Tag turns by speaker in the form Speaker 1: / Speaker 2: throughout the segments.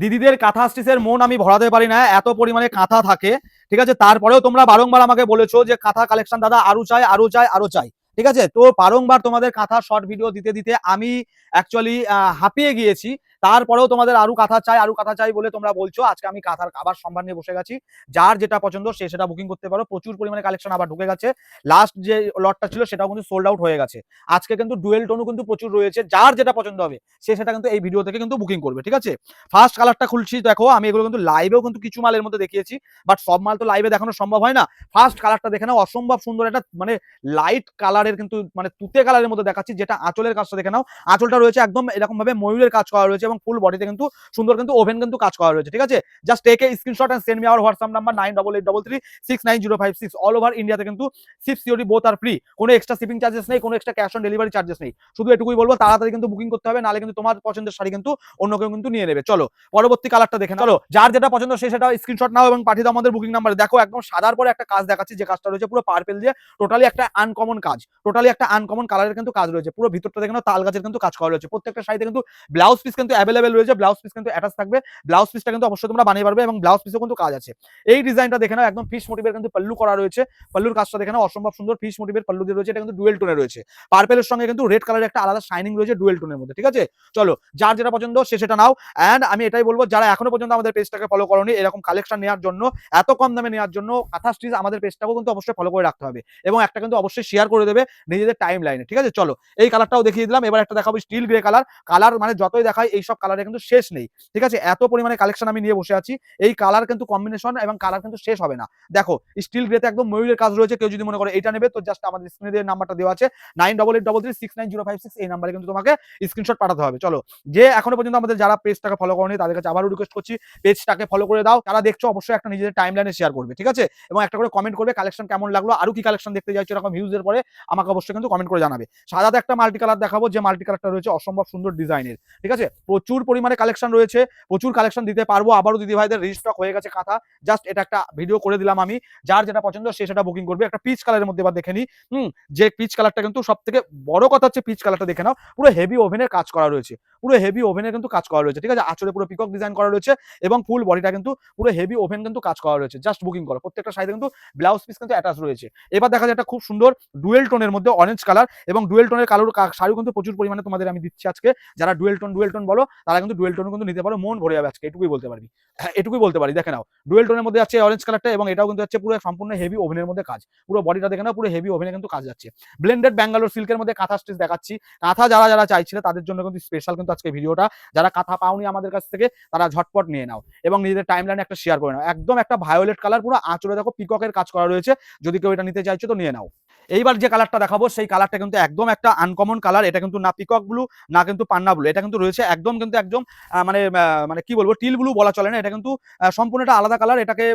Speaker 1: দিদিদের কাঁথা স্টিচের মন আমি ভরাতে পারি না, এত পরিমাণে কাঁথা থাকে, ঠিক আছে? তারপরেও তোমরা বারংবার আমাকে বলেছ যে কাঁথা কালেকশন দাদা, আরও চাই আরও চাই আরও চাই, ঠিক আছে? তো বারংবার তোমাদের কাঁথা শর্ট ভিডিও দিতে দিতে আমি অ্যাকচুয়ালি হাঁপিয়ে গিয়েছি। তারপরেও তোমাদের আরও কাঁথা চাই, আরও কাঁথা চাই বলে তোমরা বলছো। আজকে আমি কাঁথার আবার সম্ভার নিয়ে বসে গেছি। যার যেটা পছন্দ সে সেটা বুকিং করতে পারো। প্রচুর পরিমাণে কালেকশন আবার ঢুকে গেছে। লাস্ট যে লটটা ছিল সেটাও কিন্তু সোল্ড আউট হয়ে গেছে। আজকে কিন্তু ডুয়েল টোনও কিন্তু প্রচুর রয়েছে। যার যেটা পছন্দ হবে, সে সেটা কিন্তু এই ভিডিও থেকে কিন্তু বুকিং করবে, ঠিক আছে? ফার্স্ট কালারটা খুলছি, দেখো, আমি এগুলো কিন্তু লাইভেও কিন্তু কিছু মালের মধ্যে দেখিয়েছি। বাট সব মাল তো লাইভে দেখানো সম্ভব হয় না। ফার্স্ট কালারটা দেখে নাও, অসম্ভব সুন্দর একটা মানে লাইট কালারের কিন্তু মানে তুতে কালারের মধ্যে দেখাচ্ছি, যেটা আঁচলের কাজটা দেখে নাও। আঁচলটা রয়েছে একদম এরকম ভাবে ময়ূরের কাজ করা রয়েছে এবং ফুল বডিতে কিন্তু সুন্দর কিন্তু ওভেন কিন্তু কাজ করা রয়েছে, ঠিক আছে? Just take screenshot and send me our WhatsApp number nine double eight double three six nine zero five six all over ইন্ডিয়াতে কিন্তু সিক্স সিওরি বোথ আর ফ্রি কোনো এক্সট্রা শিপিং চার্জেস নেই, কোনো extra cash on delivery charges নেই। শুধু এটুকুই বলব, তাড়াতাড়ি কিন্তু বুকিং করতে হবে নালে কিন্তু তোমার পছন্দের শাড়ি কিন্তু অন্য কেউ কিন্তু নিয়ে নেবে। চলো, পরবর্তী কালারটা দেখে চলো, যার যেটা পছন্দ সে সেটা স্ক্রিনশট নাও এবং পাঠিয়ে দাও আমাদের বুকিং নাম্বারে দেখো, একদম সাদার পরে একটা কাজ দেখাচ্ছি, যে কাজটা রয়েছে পুরো পার্পেল দিয়ে টোটালি একটা আনকমন কাজ। টোটালি একটা আনকমন কালারের কিন্তু কাজ রয়েছে। পুরো ভিতরটা দেখে তাল গাছের কিন্তু কাজ করা রয়েছে। প্রত্যেকটা শাড়িতে কিন্তু ব্লাউজ পিস কিন্তু অ্যাভেলেবেল রয়েছে ব্লাউজ পিস কিন্তু অ্যাটাচ থাকবে। ব্লাউজ পিসটা কিন্তু অবশ্যই তোমরা বানিয়ে পারবে এবং ব্লাউজ পিসও কিন্তু কাজ আছে। এই ডিজাইনটা দেখে নাও, একদম ফিশ মোটিভের কিন্তু পাল্লু করা রয়েছে। পাল্লুর কাজটা দেখে নাও, অসম্ভব সুন্দর ফিশ মোটিভের পাল্লু দিয়ে রয়েছে, এটা কিন্তু ডুয়েল টোনে রয়েছে। পার্পেলের সঙ্গে কিন্তু রেড কালারের একটা আলাদা শাইনিং রয়েছে ডুয়েল টোনের মধ্যে, ঠিক আছে? চলো, যার যেটা পছন্দ সে সেটা নাও। অ্যান্ড আমি এটাই বলব, যারা এখনও পর্যন্ত আমাদের পেজটাকে ফলো করনি, এরকম কালেকশন নেওয়ার জন্য, এত কম দামে নেওয়ার জন্য কাঁথা স্টিচ আমাদের পেজটাকেও কিন্তু অবশ্যই ফলো করে রাখতে হবে। এবং একটা কিন্তু অবশ্যই শেয়ার করে দেবে নিজেদের টাইম লাইনে ঠিক আছে? চলো, এই কালারটাও দেখিয়ে দিলাম, এবার একটা দেখাবো স্টিল গ্রে কালার কালার মানে যতই দেখাই, এই সব কালারে কিন্তু শেষ নেই। ঠিক আছে? এত পরিমাণে কালেকশন আমি নিয়ে বসে আছি। এই কালার কিন্তু কম্বিনেশন এবং কালার কিন্তু শেষ হবে না। দেখো স্টিল গ্রেতে একদম ময়ূরের কাজ রয়েছে, কেউ যদি মনে করে এটা নেবে, তো জাস্ট আমাদের স্ক্রিনে নাম্বারটা দেওয়া আছে। Nine double eight double three six nine zero five six এই নাম্বারে কিন্তু তোমাকে স্ক্রিনশট পাঠাতে হবে। চলো, যে এখনও পর্যন্ত আমাদের যারা পেজটাকে ফলো করেনি, তাদের কাছে আবারও রিকোয়েস্ট করছি পেজটাকে ফলো করে দাও। তারা দেখছ, অবশ্যই একটা নিজেদের টাইম লাইনে শেয়ার করবে, ঠিক আছে? এবং একটা করে কমেন্ট করবে কালেকশন কেমন লাগল আরও কি কালেকশন দেখতে চাইছো, এরকম ভিউজের পরে আমাকে অবশ্যই কিন্তু কমেন্ট করে জানাবে। সাদাতে একটা মাল্টি কালার দেখাবো, যে মাল্টি কালারটা রয়েছে অসম্ভব সুন্দর ডিজাইনের ঠিক আছে? প্রচুর পরিমাণে কালেকশন রয়েছে। প্রচুর কালেকশন দিতে পারব। আবারও দিদি ভাইদের রিস্টক হয়ে গেছে কাঁথা জাস্ট এটা একটা ভিডিও করে দিলাম আমি। যার যেটা পছন্দ সে সেটা বুকিং করবে। একটা পিচ কালারের মধ্যে এবার দেখে হুম, যে পিচ কালারটা কিন্তু সব থেকে বড় কথা হচ্ছে পিচ কালারটা দেখে নাও। পুরো হেভি ওভেনের কাজ করা রয়েছে। পুরো হেভি ওভেনের কিন্তু কাজ করা রয়েছে, ঠিক আছে? আচরে পুরো পিকক ডিজাইন করা রয়েছে এবং ফুল বডিটা কিন্তু পুরো হেভি ওভেন কিন্তু কাজ করা রয়েছে। জাস্ট বুকিং করো। প্রত্যেকটা সাইডে কিন্তু ব্লাউজ পিস কিন্তু অ্যাটাচ রয়েছে। এবার দেখা যায় একটা খুব সুন্দর ডুয়েল টোনের মধ্যে অরেঞ্জ কালার এবং ডুয়েল টোনের কালোর শাড়ি কিন্তু প্রচুর পরিমাণে তোমাদের আমি দিচ্ছি আজকে। যারা ডুয়েল টোন ডুয়েল টোন বলো, তারা কিন্তু ডুয়েল টোন কিন্তু নিতে পারো। মন ভরে যাবে আজকে। এটুকুই বলতে পারবি হ্যাঁ এটুকুই বলতে পারি। দেখে নাও। ডুয়েল টোনের মধ্যে যাচ্ছে অরেঞ্জ কালারটা এবং এটাও কিন্তু যাচ্ছে পুরো সম্পূর্ণ হেভি ওভেনের মধ্যে কাজ। পুরো বডিটা দেখে না পুরো হেভি ওভেনে কিন্তু কাজ যাচ্ছে। ব্লেন্ডেড ব্যাঙ্গালোর সিল্কের মধ্যে কাঁথা স্টিচ দেখাচ্ছি। কাঁথা যারা যারা চাইছিল তাদের জন্য কিন্তু স্পেশাল কিন্তু আজকে ভিডিওটা। যারা কাঁথা পাওনি আমাদের কাছ থেকে, তারা ঝটপট নিয়ে নাও এবং নিজেদের টাইম লাইনে একটা শেয়ার করে নাও। একদম একটা ভায়োলেট কালার পুরো আঁচড়ে দেখো পিককের কাজ করা রয়েছে। যদি কেউ এটা নিতে চাইছো তো নিয়ে নাও। এইবার যে কালারটা দেখাবো, সেই কালারটা কিন্তু একদম একটা আনকমন কালার এটা কিন্তু না পিকক ব্লু না কিন্তু পান্না ব্লু এটা কিন্তু রয়েছে একদম কিন্তু একদম মানে মানে কি বলব টিল ব্লু বলা চলে না। এটা কিন্তু সম্পূর্ণ একটা আলাদা কালার এটাকে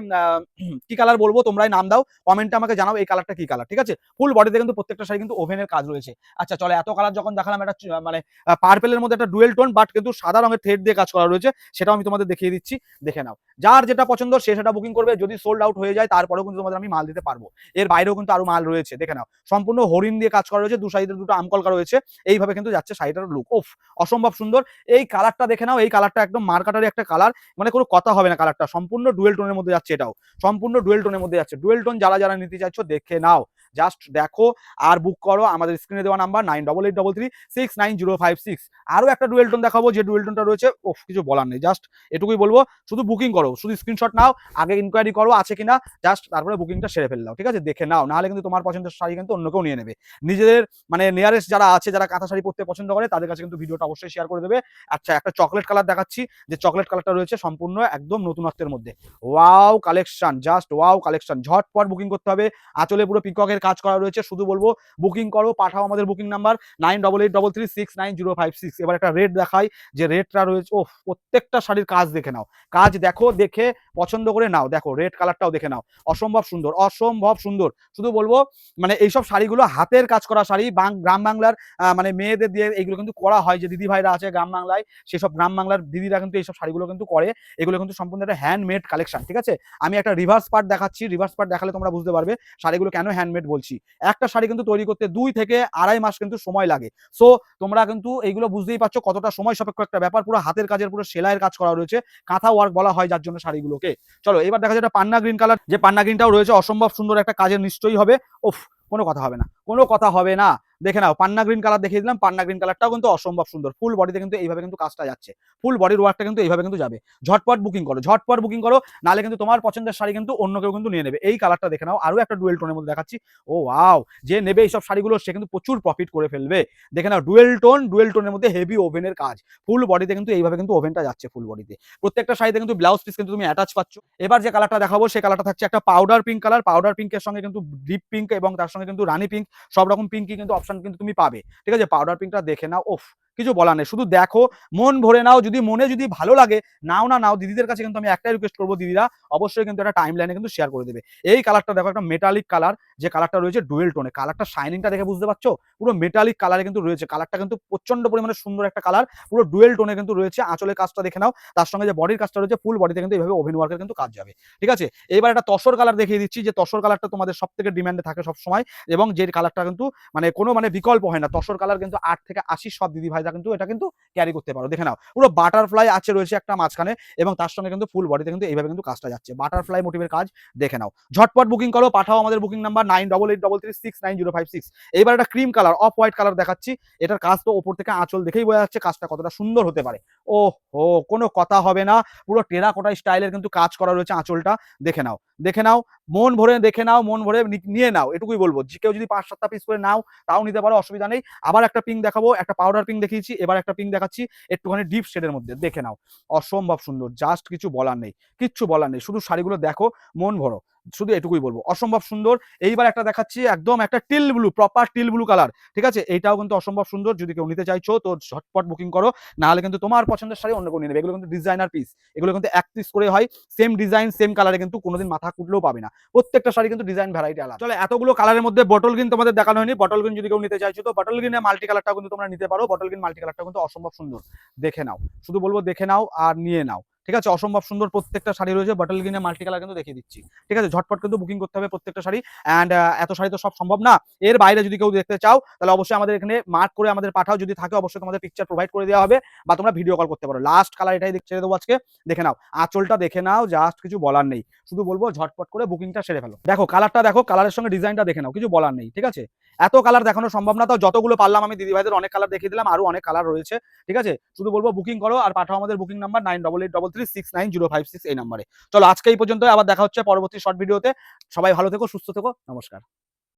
Speaker 1: কি কালার বলব তোমরাই নাম দাও। কমেন্টে আমাকে জানাও এই কালারটা কি কালার ঠিক আছে? ফুল বডিতে কিন্তু প্রত্যেকটা শাড়ি কিন্তু ওভেনের কাজ রয়েছে। আচ্ছা চলে, এত কালার যখন দেখালাম, একটা মানে পার্পেলের মধ্যে একটা ডুয়েল টোন বাট কিন্তু সাদা রঙের থ্রেড দিয়ে কাজ করা রয়েছে, সেটাও আমি তোমাদের দেখিয়ে দিচ্ছি। দেখে নাও। যার যেটা পছন্দ, সে সেটা বুকিং করবে। যদি সোল্ড আউট হয়ে যায়, তারপরেও কিন্তু তোমাদের আমি মাল দিতে পারব। এর বাইরেও কিন্তু আরও মাল রয়েছে। দেখে নাও। সম্পূর্ণ হরিণ দিয়ে কাজ করা রয়েছে, দু সাইডে দুটো আমকলকা রয়েছে। এইভাবে কিন্তু যাচ্ছে শাড়িটার লুক ওফ অসম্ভব সুন্দর। এই কালারটা দেখে নাও, এই কালারটা একদম মার্কাটারি একটা কালার মানে কোনো কথা হবে না কালারটা সম্পূর্ণ ডুয়েল টোনের মধ্যে যাচ্ছে এটাও। সম্পূর্ণ ডুয়েল টোনের মধ্যে যাচ্ছে। ডুয়েল টোন যারা যারা নিতে চাইছো দেখে নাও। জাস্ট দেখো আর বুক করো। আমাদের স্ক্রিনে দেওয়া number nine double eight double three six nine zero five six আরও একটা ডুয়েল টোন দেখাবো। যে ডুয়েল টোনটা রয়েছে ও কিছু বলার নেই। জাস্ট এটুকুই বলব, শুধু বুকিং করো, শুধু স্ক্রিনশট নাও, আগে ইনকোয়ারি করো, আছে কিনা জাস্ট তারপরে বুকিংটা সেরে ফেললাও ঠিক আছে? দেখে নাও, নাহলে কিন্তু তোমার পছন্দের শাড়ি কিন্তু অন্য কেউ নিয়ে নেবে। নিজেদের মানে নিয়ারেস্ট যারা আছে, যারা কাঁথা শাড়ি পরতে পছন্দ করে, তাদের কাছে কিন্তু ভিডিওটা অবশ্যই শেয়ার করে দেবে। আচ্ছা একটা চকলেট কালার দেখাচ্ছি। যে চকলেট কালারটা রয়েছে সম্পূর্ণ একদম নতুনত্বের মধ্যে। Wow collection just wow collection ঝটপট বুকিং করতে হবে। আঁচলে পুরো পিককের কাজ করা রয়েছে, শুধু বলব বুকিং করো, পাঠাও আমাদের booking number nine double eight double three six nine zero five six এবার একটা রেট দেখাই, যে রেটটা রয়েছে ও প্রত্যেকটা শাড়ির কাজ দেখে নাও। কাজ দেখো, দেখে পছন্দ করে নাও। দেখো রেড কালারটাও দেখে নাও। অসম্ভব সুন্দর অসম্ভব সুন্দর। শুধু বলব মানে এইসব শাড়িগুলো হাতের কাজ করা শাড়ি গ্রাম বাংলার মানে মেয়েদের দিয়ে এইগুলো কিন্তু করা হয় যে দিদি ভাইরা আছে গ্রাম বাংলায়, সেসব গ্রাম বাংলার দিদিরা কিন্তু এইসব শাড়িগুলো কিন্তু করে। এগুলো কিন্তু সম্পূর্ণ একটা হ্যান্ডমেড কালেকশন ঠিক আছে? আমি একটা রিভার্স পার্ট দেখাচ্ছি রিভার্স পার্ট দেখালে তোমরা বুঝতে পারবে শাড়িগুলো কেন হ্যান্ডমেড বলছি। একটা শাড়ি কিন্তু তৈরি করতে দুই থেকে আড়াই মাস কিন্তু সময় লাগে। সো তোমরা কিন্তু এইগুলো বুঝতেই পারছ কতটা সময় সাপেক্ষ একটা ব্যাপার, পুরো হাতের কাজের, পুরো সেলাইয়ের কাজ করা রয়েছে, কাঁথা ওয়ার্ক বলা হয় যার জন্য শাড়িগুলোকে চলো, এবার দেখা যায় পান্না গ্রিন কালার যে পান্না গ্রিনটাও রয়েছে, অসম্ভব সুন্দর একটা কাজের নিশ্চয়ই হবে। ওফ কোনো কথা হবে না। কোনো কথা হবে না। দেখে নাও, পান্না গ্রিন কালার দেখিয়ে দিলাম। পান্না গ্রিন কালারটাও কিন্তু অসম্ভব সুন্দর। ফুল বডিতে কিন্তু এইভাবে কিন্তু কাজটা যাচ্ছে। ফুল বডির ওয়ার্কটা কিন্তু এইভাবে কিন্তু যাবে। ঝটপট বুকিং করো, ঝটপট বুকিং করো, নালে কিন্তু তোমার পছন্দের শাড়ি কিন্তু অন্য কেউ কিন্তু নিয়ে নেবে। এই কালারটা দেখে নাও, আরও একটা ডুয়েল টোনের মধ্যে দেখাচ্ছি। ও ওয়াও যে নেবে এইসব শাড়িগুলো, সে কিন্তু প্রচুর প্রফিট করে ফেলবে। দেখে নাও ডুয়েল টোন ডুয়েল টোনের মধ্যে হেভি ওভেনের কাজ। ফুল বডিতে কিন্তু এইভাবে কিন্তু ওভেনটা যাচ্ছে ফুল বডিতে প্রত্যেকটা শাড়িতে কিন্তু ব্লাউজ পিস কিন্তু তুমি অ্যাটাচ পাচ্ছ। এবার যে কালারটা দেখাবো সেই কালারটা থাকছে একটা পাউডার পিঙ্ক কালার পাউডার পিঙ্কের সঙ্গে কিন্তু ডিপ পিঙ্ক এবং তার সঙ্গে কিন্তু রানি পিঙ্ক সব রকম পিঙ্কই কিন্তু অপশন কিন্তু তুমি পাবে। ঠিক আছে? পাউডার পিঙ্কটা দেখে নাও ওফ কিছু বলার নেই। শুধু দেখো, মন ভরে নাও, যদি মনে যদি ভালো লাগে, নাও না নাও, দিদিদের কাছে কিন্তু আমি একটাই রিকোয়েস্ট করব, দিদিরা অবশ্যই কিন্তু একটা টাইম লাইনে কিন্তু শেয়ার করে দেবে। এই কালারটা দেখো, একটা মেটালিক কালার যে কালারটা রয়েছে ডুয়েল টোনে কালারটা শাইনিংটা দেখে বুঝতে পারছ? পুরো মেটালিক কালারে কিন্তু রয়েছে। কালারটা কিন্তু প্রচণ্ড পরিমাণে সুন্দর একটা কালার পুরো ডুয়েল টোনে কিন্তু রয়েছে। আঁচলের কাজটা দেখে নাও। তার সঙ্গে যে বডির কাজটা রয়েছে ফুল বডিতে কিন্তু এইভাবে ওভেন ওয়ার্কের কিন্তু কাজ যাবে। ঠিক আছে? এবার একটা তসর কালার দেখিয়ে দিচ্ছি, যে তসর কালারটা তোমাদের সব থেকে ডিমান্ডে থাকে সবসময়, এবং যে কালারটা কিন্তু মানে কোনো মানে বিকল্প হয় না। তসর কালার কিন্তু আট থেকে আশি সব দিদি ভাইরা কিন্তু, এটা কিন্তু ক্যারি করতে পারো। দেখে নাও, পুরো বাটারফ্লাই আছে, রয়েছে একটা মাঝখানে এবং তার সঙ্গে কিন্তু ফুল বডিতে কিন্তু এইভাবে কিন্তু কাজটা যাচ্ছে। বাটারফ্লাই মোটিভের কাজ, দেখে নাও। ঝটপট বুকিং করো, পাঠাও আমাদের booking number nine double eight double three six nine zero five six এইবার একটা cream colour off white colour দেখাচ্ছি। এটার কাজ তো ওপর থেকে আঁচল দেখেই বোঝা যাচ্ছে কাজটা কতটা সুন্দর হতে পারে। ও হো কোনো কথা হবে না। পুরো টেরাকোটা স্টাইলের কিন্তু কাজ করা রয়েছে আঁচলটা। দেখে নাও দেখে নাও, মন ভরে দেখে নাও, মন ভরে নিয়ে নাও, এটুকুই বলব। যে কেউ যদি পাঁচ সাতটা পিস করে নাও, তাও নিতে পারো, অসুবিধা নেই। আবার একটা পিঙ্ক দেখাবো, একটা পাউডার পিঙ্ক দেখিয়েছি, এবার একটা পিঙ্ক দেখাচ্ছি, একটুখানি ডিপ শেডের মধ্যে, দেখে নাও। অসম্ভব সুন্দর জাস্ট কিছু বলার নেই, কিচ্ছু বলার নেই, শুধু শাড়িগুলো দেখো, মন ভরো। শুধু এটুকুই বলব। অসম্ভব সুন্দর। এইবার একটা দেখাচ্ছি একদম একটা teal blue proper teal blue colour ঠিক আছে? এইটাও কিন্তু অসম্ভব সুন্দর। যদি কেউ নিতে চাইছো তো ঝটপট বুকিং করো। নাহলে কিন্তু তোমার পছন্দের শাড়ি অন্য কেউ নিয়ে নেবে। এগুলো কিন্তু ডিজাইনার পিস এগুলো কিন্তু এক পিস করে হয়। সেম ডিজাইন সেম কালারে কিন্তু কোনোদিন মাথা কুটলেও পাবে না। প্রত্যেকটা শাড়ি কিন্তু ডিজাইন ভ্যারাইটি আলাদা। চলে, এতগুলো কালারের মধ্যে বটল গ্রিন তোমাদের দেখানো হয়নি। বটল গ্রিন যদি কেউ নিতে চাইছো তো বটল গ্রিনে মাল্টি কালারটাও কিন্তু তোমরা নিতে পারো। বটল গ্রিন মাল্টি কালারটা কিন্তু অসম্ভব সুন্দর। দেখে নাও। শুধু বলব দেখে নাও আর নিয়ে নাও। ঠিক আছে? অসম্ভব সুন্দর প্রত্যেকটা শাড়ি রয়েছে। বটল গ্রিনে মাল্টি কালার কিন্তু দেখিয়ে দিচ্ছি। ঠিক আছে? ঝটপট কিন্তু বুকিং করতে হবে প্রত্যেকটা শাড়ি। অ্যান্ড এত শাড়ি তো সব সম্ভব না। এর বাইরে যদি কেউ দেখতে চাও, তাহলে অবশ্যই আমাদের এখানে মার্ক করে আমাদের পাঠাও। যদি থাকে, অবশ্যই তোমাদের পিকচার প্রোভাইড করে দেওয়া হবে বা তোমরা ভিডিও কল করতে পারো। লাস্ট কালার এটাই দেখ- ছেড়ে দেবো আজকে। দেখে নাও। আঁচলটা দেখে নাও। জাস্ট কিছু বলার নেই। শুধু বলব ঝটপট করে বুকিংটা সেরে ফেলো। দেখো কালারটা দেখো কালারের সঙ্গে ডিজাইনটা দেখে নাও। কিছু বলার নেই। ঠিক আছে? এত কালার দেখানো সম্ভব না। তাও যতগুলো পারলাম আমি দিদিভাইদের অনেক কালার দেখিয়ে দিলাম। আরও অনেক কালার রয়েছে। ঠিক আছে? শুধু বলব বুকিং করো আর পাঠাও আমাদের booking number nine double eight double six nine zero five six এই নাম্বারে চলো আজকে এই পর্যন্ত আবার দেখা হচ্ছে পরবর্তী শর্ট ভিডিওতে সবাই ভালো থেকো সুস্থ থেকো নমস্কার